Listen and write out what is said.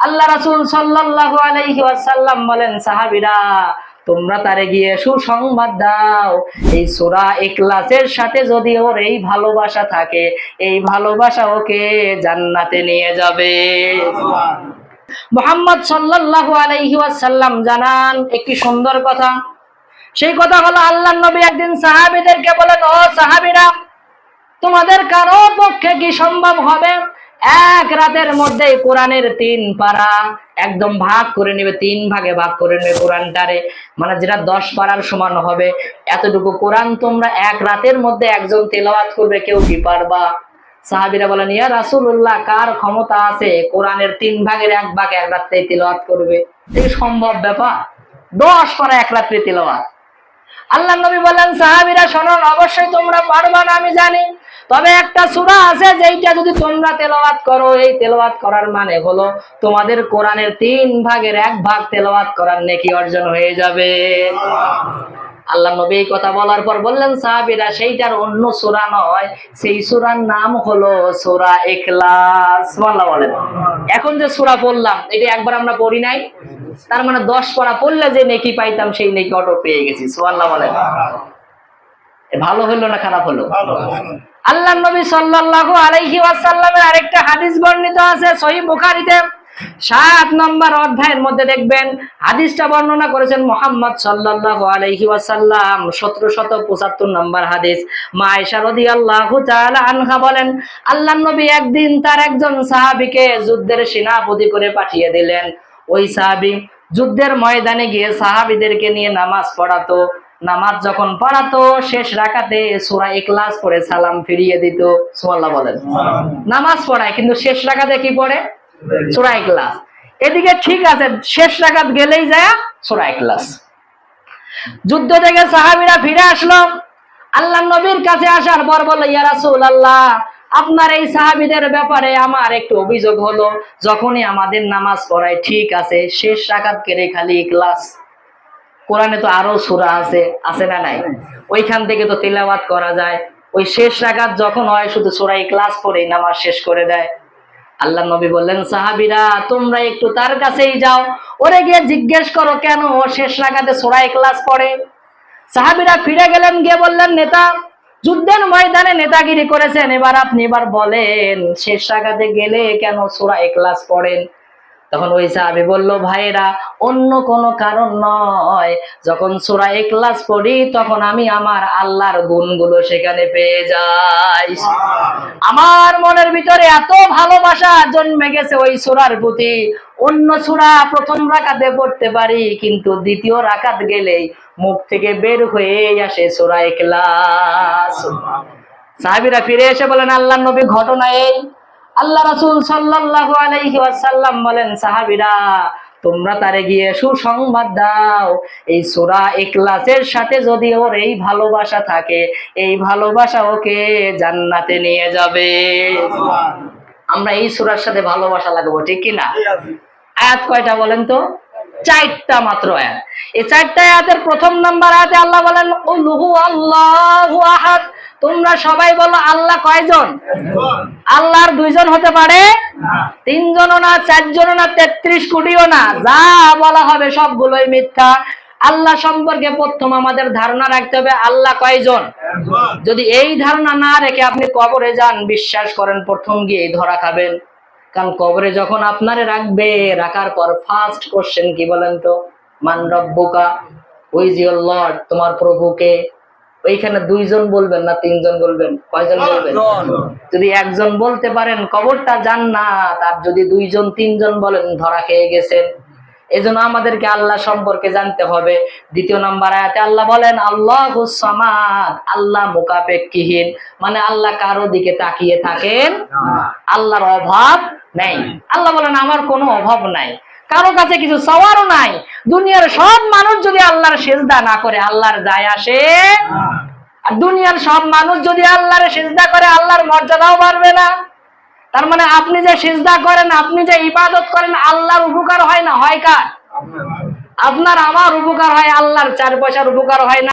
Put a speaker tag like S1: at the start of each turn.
S1: আল্লাহ রাসূল সাল্লাল্লাহু আলাইহি ওয়াসাল্লাম বলেন, সাহাবীরা, তোমরা তারে গিয়ে সুসংবাদ দাও। এই সূরা ইখলাসের সাথে যদি ওর এই ভালোবাসা থাকে, এই ভালোবাসা ওকে জান্নাতে নিয়ে যাবে। মোহাম্মদ সাল্লাল্লাহু আলাইহি ওয়াসাল্লাম জানান, একটি সুন্দর কথা। সেই কথা হলো, আল্লাহ নবী একদিন সাহাবীদেরকে বলেন, ও সাহাবীরা, তোমাদের কারও পক্ষে কি সম্ভব হবে? এক রাতের মধ্যে কোরআনের তিন পারা একদম ভাগ করে নেবে, তিন ভাগে ভাগ করে নেবে কোরআনটারে। মানে যেটা দশ পারার সমান হবে। এতটুকু কোরআন তোমরা এক রাতের মধ্যে একজন তেলাওয়াত করবে, কেউ কি পারবা? সাহাবিরা বলেন, ইয়া রাসূলুল্লাহ, কার ক্ষমতা আছে কোরআনের তিন ভাগের এক ভাগ এক রাত্রে তেলাওয়াত করবে? এই সম্ভব ব্যাপার? দশ পারা এক রাত্রে তেলাওয়াত। আল্লাহ নবী বলেন, সাহাবিরা শোনন অবশ্যই তোমরা পারবা না, আমি জানি। তবে একটা সূরা আছে যেইটা যদি তোমরা তেলাওয়াত করো, এই তেলাওয়াত করার মানে হলো তোমাদের কোরআনের তিন ভাগের এক ভাগ তেলাওয়াত করার নেকি অর্জন হয়ে যাবে। আল্লাহ নবী এই কথা বলার পর বললেন, সাহাবীরা, সেইটার অন্য সূরা নয়, সেই সূরার নাম হলো সূরা ইখলাস। সুবহানাল্লাহ বলেন। এখন যে সূরা পড়লাম, এটা একবার আমরা পড়ি নাই, তার মানে দশ পড়া পড়লে যে নেকি পাইতাম, সেই নেকি অটো পেয়ে গেছি, সুবহানাল্লাহ বলেন। ভালো হলো না খারাপ হলো আল্লাহ নবী সাল্লাল্লাহু আলাইহি ওয়াসাল্লামের আরেকটা হাদিস বর্ণিত আছে সহিহ বুখারীতে। সাত নম্বর অধ্যায়ের মধ্যে দেখবেন হাদিসটা বর্ণনা করেছেন মোহাম্মদ সাল্লাল্লাহু আলাইহি ওয়াসাল্লাম সতেরো শত পঁচাত্তর নম্বর হাদিস। মা আয়েশা রাদিয়াল্লাহু তাআলা আনহা বলেন আল্লাহ নবী একদিন তার একজন সাহাবীকে যুদ্ধের সেনাপতি করে পাঠিয়ে দিলেন। ওই সাহাবী যুদ্ধের ময়দানে গিয়ে সাহাবীদেরকে নিয়ে নামাজ পড়াতো। নামাজ যখন পড়াতো শেষ রাকাতে সূরা ইখলাস পড়ে সালাম ফিরিয়ে দিত। সুবহানাল্লাহ বলেন। নামাজ পড়ায় কিন্তু শেষ রাকাতে কি পড়ে? সূরা ইখলাস। এদিকে ঠিক আছে শেষ রাকাত গেলেই যায় সূরা ইখলাস। যুদ্ধ থেকে সাহাবীরা ফিরে আসলো। আল্লাহ নবীর কাছে আসার পর বলল ইয়া রাসূলুল্লাহ আপনার এই সাহাবীদের ব্যাপারে আমার একটু অভিযোগ হলো। যখনই আমাদের নামাজ পড়ায় ঠিক আছে শেষ রাকাত কেড়ে খালি ইখলাস। কোরআনে তো আরও সূরা আছে আছে না নাই? ওইখান থেকে তো তিলাওয়াত করা যায়। ওই শেষ রাকাত যখন হয় শুধু সূরা ইখলাস পড়ে নামাজ শেষ করে দেয়। আল্লাহ নবী বললেন সাহাবীরা তোমরা একটু তার কাছেই যাও। ওরে গিয়ে জিজ্ঞেস করো কেন ও শেষ রাকাতে সূরা ক্লাস পড়ে? সাহাবিরা ফিরে গেলেন গিয়ে বললেন নেতা যুদ্ধের ময়দানে নেতাগিরি করেছেন। এবার আপনি এবার বলেন শেষ রাকাতে গেলে কেন সূরা ইখলাস পড়েন? তখন ওই সাহাবি বলল ভাইরা অন্য কোনো কারণ নয়। যখন সূরা ইখলাস পড়ি, তখন আমি আমার আল্লাহর গুণগুলো সেখানে পেয়ে যাই। আমার মনের ভিতরে এত ভালোবাসা জন্মে গেছে ওই সূরার প্রতি। অন্য সূরা প্রথম রাকাতে পড়তে পারি, কিন্তু দ্বিতীয় রাকাত গেলেই মুখ থেকে বের হয়ে আসে সূরা ইখলাস। সাহাবীরা ফিরে এসে বলেন আল্লাহ নবী ঘটনা এই আল্লাহ রাসুল সাল্লাহ আলাইহি ওয়াসাল্লাম বলেন সাহাবিরা তোমরা তারে গিয়ে সুসংবাদ দাও। এই সূরা এক্লাসের সাথে যদি ওর এই ভালোবাসা থাকে এই ভালোবাসা ওকে জান্নাতে নিয়ে যাবে। আমরা এই সুরার সাথে ভালোবাসা লাগবো ঠিক কিনা? আয়াত কয়টা বলেন তো? চারটা মাত্র আয়াত। এই চারটা আয়াতের প্রথম নাম্বার আয়াতে আল্লাহ বলেন উলহু আল্লাহু আহাদ। তোমরা সবাই বলো আল্লাহ কয়জন? আল্লাহর দুইজন হতে পারে তিনজনও না চারজনও না তেত্রিশ কোটিও না যা বলা হবে সবগুলোই মিথ্যা। আল্লাহ সম্পর্কে প্রথম আমাদের ধারণা রাখতে হবে আল্লাহ কয়জন? যদি এই ধারণা না রেখে আপনি কবরে যান বিশ্বাস করেন প্রথম গিয়ে ধরা খাবেন। কারণ কবরে যখন আপনারে রাখবে রাখার পর ফার্স্ট কোশ্চেন কি বলেন তো? মান রব্বুকা? ওই যে লর্ড তোমার প্রভুকে। ওইখানে দুইজন বলবেন না তিনজন বলবেন? কয়জন বলবেন? যদি একজন বলতে পারেন কবরটা যান না তার যদি দুইজন তিনজন বলেন ধরা খেয়ে গেছেন। এজন্য আমাদেরকে আল্লাহ সম্পর্কে জানতে হবে। দ্বিতীয় নম্বর আয়াতে আল্লাহ বলেন, আল্লাহ সামাদ আল্লাহ মোকাপেক্ষিহীন মানে আল্লাহ কারও দিকে তাকিয়ে থাকেন আল্লাহর অভাব নেই। আল্লাহ বলেন, আমার কোনো অভাব নাই। কারও কাছে কিছু চাওয়ারও নাই। দুনিয়ার সব মানুষ যদি আল্লাহর সেজদা না করে, আল্লাহর যায় আসে আর দুনিয়ার সব মানুষ যদি আল্লাহর সেজদা করে, আল্লাহর মর্যাদাও বাড়বে না। তার মানে আপনি যে সিজদা করেন আপনি যে ইবাদত করেন আল্লাহর উপকার হয় না? হয় কার? আপনার। আমার উপকার হয় আল্লাহর চার পয়সার উপকার হয় না?